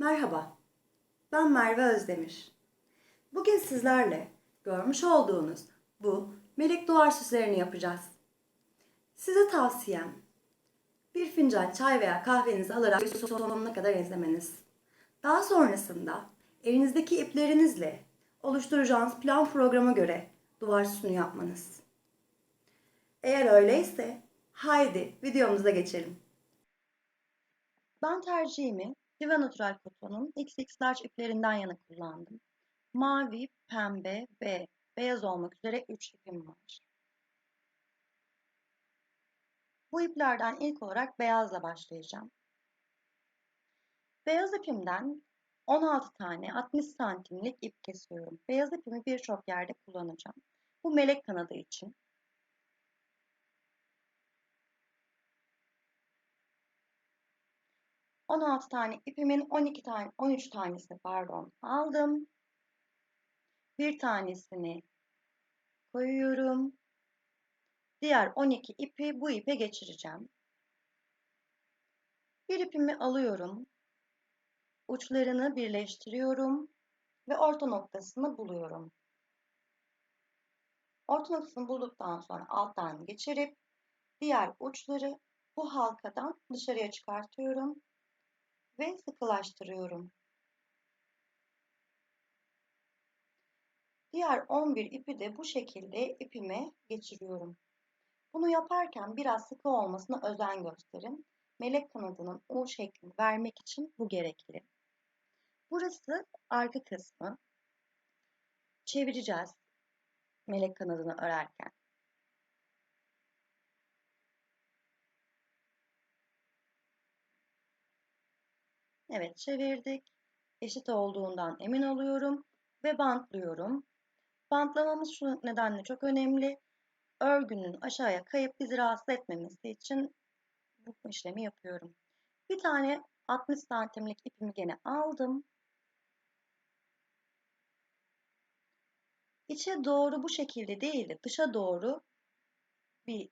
Merhaba, ben Merve Özdemir. Bugün sizlerle görmüş olduğunuz bu melek duvar süslerini yapacağız. Size tavsiyem bir fincan çay veya kahvenizi alarak sonuna kadar izlemeniz. Daha sonrasında elinizdeki iplerinizle oluşturacağınız plan programa göre duvar süsünü yapmanız. Eğer öyleyse haydi videomuza geçelim. Ben tercihimi Diva Natural Coton'un XX Large iplerinden yana kullandım. Mavi, pembe ve beyaz olmak üzere 3 ipim var. Bu iplerden ilk olarak beyazla başlayacağım. Beyaz ipimden 16 tane 60 santimlik ip kesiyorum. Beyaz ipimi birçok yerde kullanacağım. Bu melek kanadı için. On altı tane ipimin 12 tane 13 tanesini pardon aldım. Bir tanesini koyuyorum. Diğer 12 ipi bu ipe geçireceğim. Bir ipimi alıyorum. Uçlarını birleştiriyorum ve orta noktasını buluyorum. Orta noktasını bulduktan sonra alttan geçirip diğer uçları bu halkadan dışarıya çıkartıyorum ve sıkılaştırıyorum. Diğer 11 ipi de bu şekilde ipime geçiriyorum. Bunu yaparken biraz sıkı olmasına özen gösterin. Melek kanadının U şeklini vermek için bu gerekli. Burası arka kısmı. Çevireceğiz melek kanadını örerken. Evet çevirdik. Eşit olduğundan emin oluyorum ve bantlıyorum. Bantlamamız şu nedenle çok önemli. Örgünün aşağıya kayıp bizi rahatsız etmemesi için bu işlemi yapıyorum. Bir tane 60 santimlik ipimi gene aldım. İçe doğru bu şekilde değil de dışa doğru bir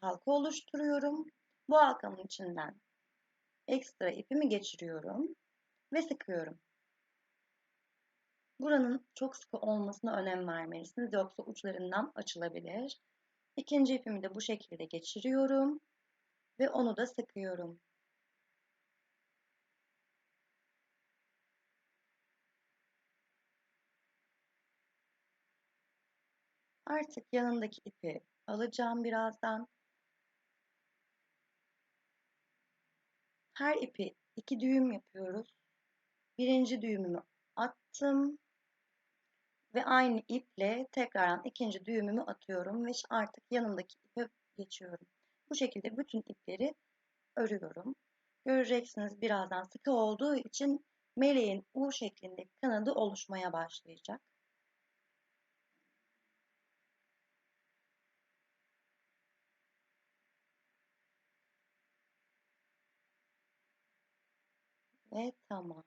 halka oluşturuyorum. Bu halkanın içinden ekstra ipimi geçiriyorum ve sıkıyorum. Buranın çok sıkı olmasına önem vermelisiniz yoksa uçlarından açılabilir. İkinci ipimi de bu şekilde geçiriyorum ve onu da sıkıyorum. Artık yanındaki ipi alacağım birazdan. Her ipi iki düğüm yapıyoruz. Birinci düğümümü attım ve aynı iple tekrardan ikinci düğümümü atıyorum ve artık yanındaki ipe geçiyorum. Bu şekilde bütün ipleri örüyorum. Göreceksiniz birazdan sıkı olduğu için meleğin U şeklindeki kanadı oluşmaya başlayacak. Ve tamam.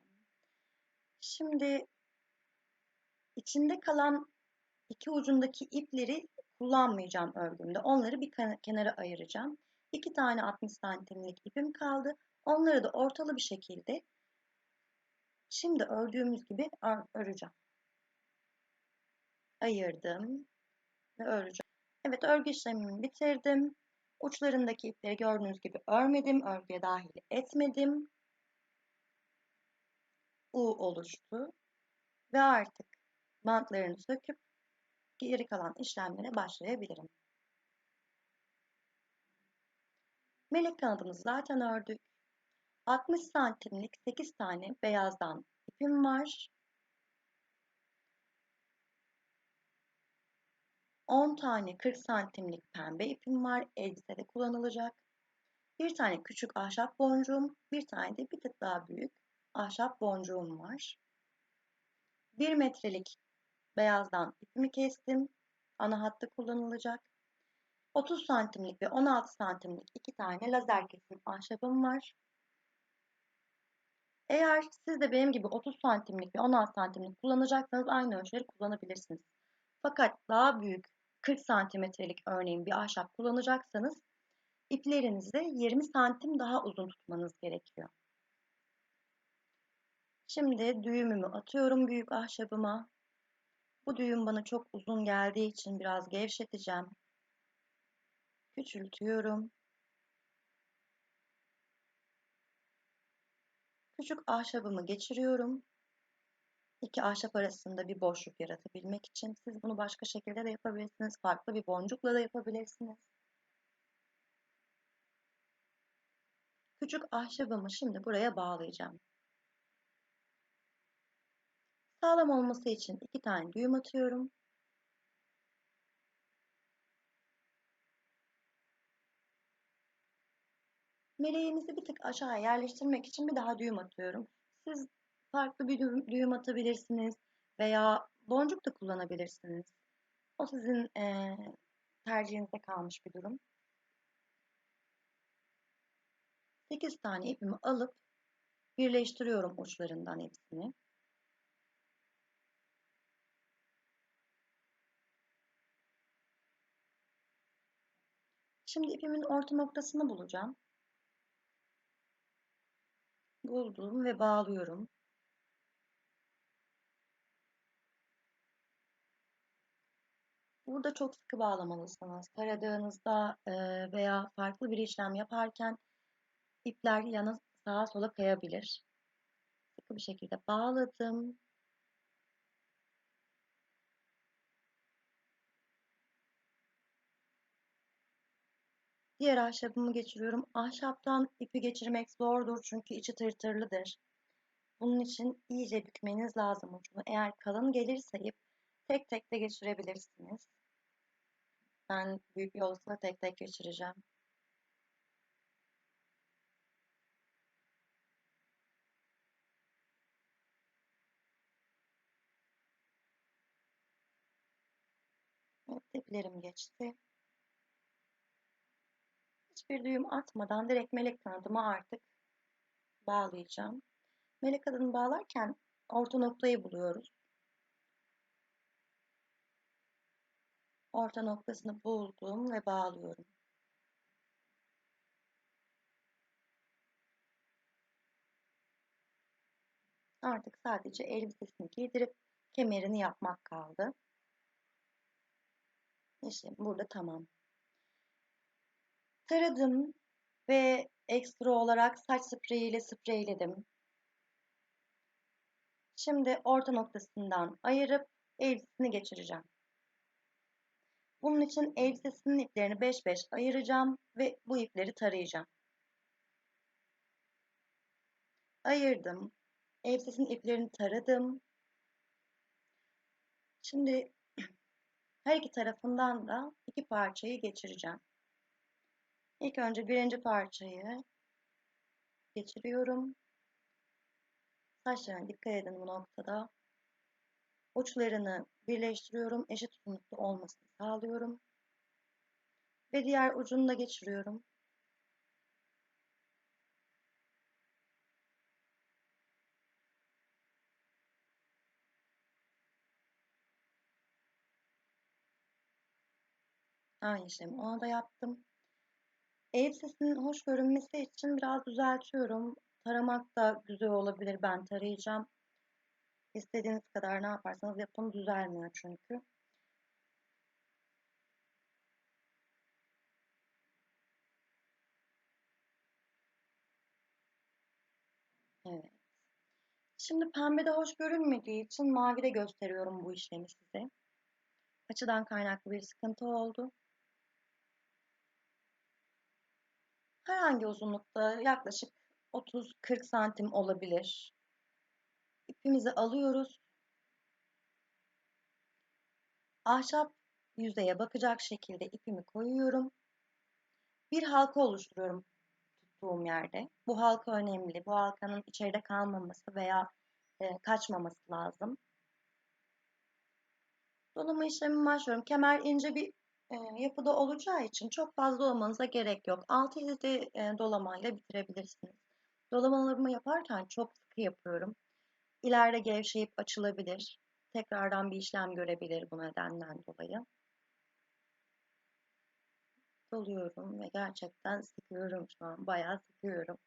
Şimdi içinde kalan iki ucundaki ipleri kullanmayacağım örgümde. Onları bir kenara ayıracağım. İki tane 60 santimlik ipim kaldı. Onları da ortalı bir şekilde şimdi ördüğümüz gibi öreceğim. Ayırdım ve öreceğim. Evet örgü işlemimi bitirdim. Uçlarındaki ipleri gördüğünüz gibi örmedim. Örgüye dahil etmedim. U oluştu. Ve artık bantlarını söküp geri kalan işlemlere başlayabilirim. Melek kanadımızı zaten ördük. 60 santimlik 8 tane beyazdan ipim var. 10 tane 40 santimlik pembe ipim var. Elbisede kullanılacak. Bir tane küçük ahşap boncuğum, bir tane de bir tık daha büyük ahşap boncuğum var. 1 metrelik beyazdan ipimi kestim. Ana hattı kullanılacak. 30 santimlik ve 16 santimlik iki tane lazer kesim ahşabım var. Eğer siz de benim gibi 30 santimlik ve 16 santimlik kullanacaksanız aynı ölçüleri kullanabilirsiniz. Fakat daha büyük 40 santimetrelik örneğin bir ahşap kullanacaksanız iplerinizi 20 santim daha uzun tutmanız gerekiyor. Şimdi düğümümü atıyorum büyük ahşabıma. Bu düğüm bana çok uzun geldiği için biraz gevşeteceğim. Küçültüyorum. Küçük ahşabımı geçiriyorum. İki ahşap arasında bir boşluk yaratabilmek için siz bunu başka şekilde de yapabilirsiniz. Farklı bir boncukla da yapabilirsiniz. Küçük ahşabımı şimdi buraya bağlayacağım. Sağlam olması için iki tane düğüm atıyorum. Meleğimizi bir tık aşağı yerleştirmek için bir daha düğüm atıyorum. Siz farklı bir düğüm, düğüm atabilirsiniz veya boncuk da kullanabilirsiniz. O sizin e, tercihinize kalmış bir durum. 8 tane ipimi alıp birleştiriyorum uçlarından hepsini. Şimdi ipimin orta noktasını bulacağım. Buldum ve bağlıyorum. Burada çok sıkı bağlamalısınız. Taradığınızda e, veya farklı bir işlem yaparken ipler yana sağa sola kayabilir. Sıkı bir şekilde bağladım. Diğer ahşabımı geçiriyorum. Ahşaptan ipi geçirmek zordur çünkü içi tırtırlıdır. Bunun için iyice bükmeniz lazım ucunu. Eğer kalın gelirse ip tek tek de geçirebilirsiniz. Ben büyük bir olasılıkla tek tek geçireceğim. Evet, iplerim geçti. Hiçbir düğüm atmadan direkt melek kanadıma artık bağlayacağım. Melek kanadını bağlarken orta noktayı buluyoruz. Orta noktasını buldum ve bağlıyorum. Artık sadece elbisesini giydirip kemerini yapmak kaldı. İşte burada tamam. Taradım ve ekstra olarak saç spreyi ile spreyledim. Şimdi orta noktasından ayırıp elbisesini geçireceğim. Bunun için elbisesinin iplerini 5-5 ayıracağım ve bu ipleri tarayacağım. Ayırdım. Elbisesinin iplerini taradım. Şimdi her iki tarafından da iki parçayı geçireceğim. İlk önce birinci parçayı geçiriyorum. Saçlarına dikkat edin bu noktada. Uçlarını birleştiriyorum. Eşit uzunlukta olmasını sağlıyorum. Ve diğer ucunu da geçiriyorum. Aynı işlemi ona da yaptım. Elbisesinin hoş görünmesi için biraz düzeltiyorum. Taramak da güzel olabilir. Ben tarayacağım. İstediğiniz kadar ne yaparsanız yapın düzelmiyor çünkü. Evet. Şimdi pembe de hoş görünmediği için mavi de gösteriyorum bu işlemi size. Açıdan kaynaklı bir sıkıntı oldu. Herhangi uzunlukta yaklaşık 30-40 santim olabilir. İpimizi alıyoruz. Ahşap yüzeye bakacak şekilde ipimi koyuyorum. Bir halka oluşturuyorum tuttuğum yerde. Bu halka önemli. Bu halkanın içeride kalmaması veya e, kaçmaması lazım. Dolama işlemi başlıyorum. Kemer ince bir yapıda olacağı için çok fazla dolamanıza gerek yok. 6-7 e, dolamayla bitirebilirsiniz. Dolamalarımı yaparken çok sıkı yapıyorum. İleride gevşeyip açılabilir. Tekrardan bir işlem görebilir bu nedenden dolayı. Doluyorum ve gerçekten sıkıyorum şu an. Bayağı sıkıyorum.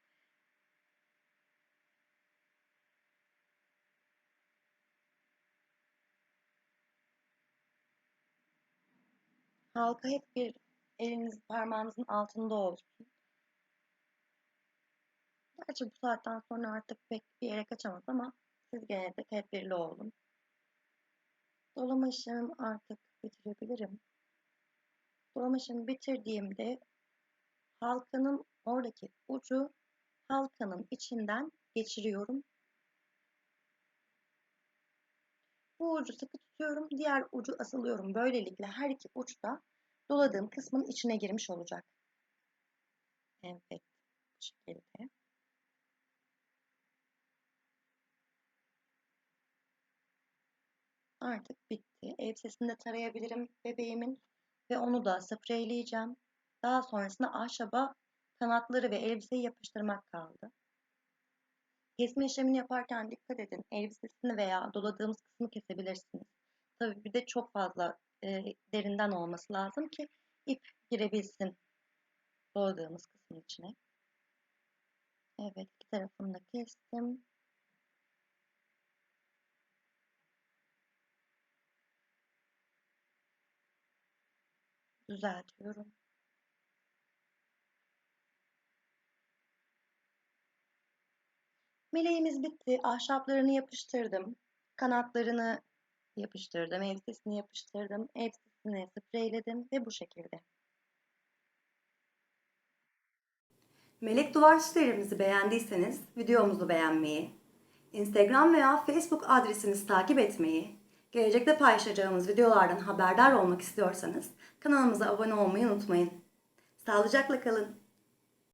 Halka hep bir eliniz parmağınızın altında olsun. Gerçi bu saatten sonra artık pek bir yere kaçamaz ama siz gene de tedbirli olun. Dolama işlemimi artık bitirebilirim. Dolama işlemi bitirdiğimde halkanın oradaki ucu halkanın içinden geçiriyorum. Bu ucu sıkı tutuyorum. Diğer ucu asılıyorum. Böylelikle her iki uç da doladığım kısmın içine girmiş olacak. Evet. Bu şekilde. Artık bitti. Elbisesini de tarayabilirim bebeğimin ve onu da spreyleyeceğim. Daha sonrasında ahşaba kanatları ve elbiseyi yapıştırmak kaldı. Kesme işlemini yaparken dikkat edin. Elbisesini veya doladığımız kısmı kesebilirsiniz. Tabii bir de çok fazla e, derinden olması lazım ki ip girebilsin doladığımız kısmın içine. Evet, iki tarafını da kestim. Düzeltiyorum. Meleğimiz bitti. Ahşaplarını yapıştırdım. Kanatlarını yapıştırdım. Elbisesini yapıştırdım. Elbisesini spreyledim ve bu şekilde. Melek duvar süslerimizi beğendiyseniz videomuzu beğenmeyi, Instagram veya Facebook adresimizi takip etmeyi, gelecekte paylaşacağımız videolardan haberdar olmak istiyorsanız kanalımıza abone olmayı unutmayın. Sağlıcakla kalın.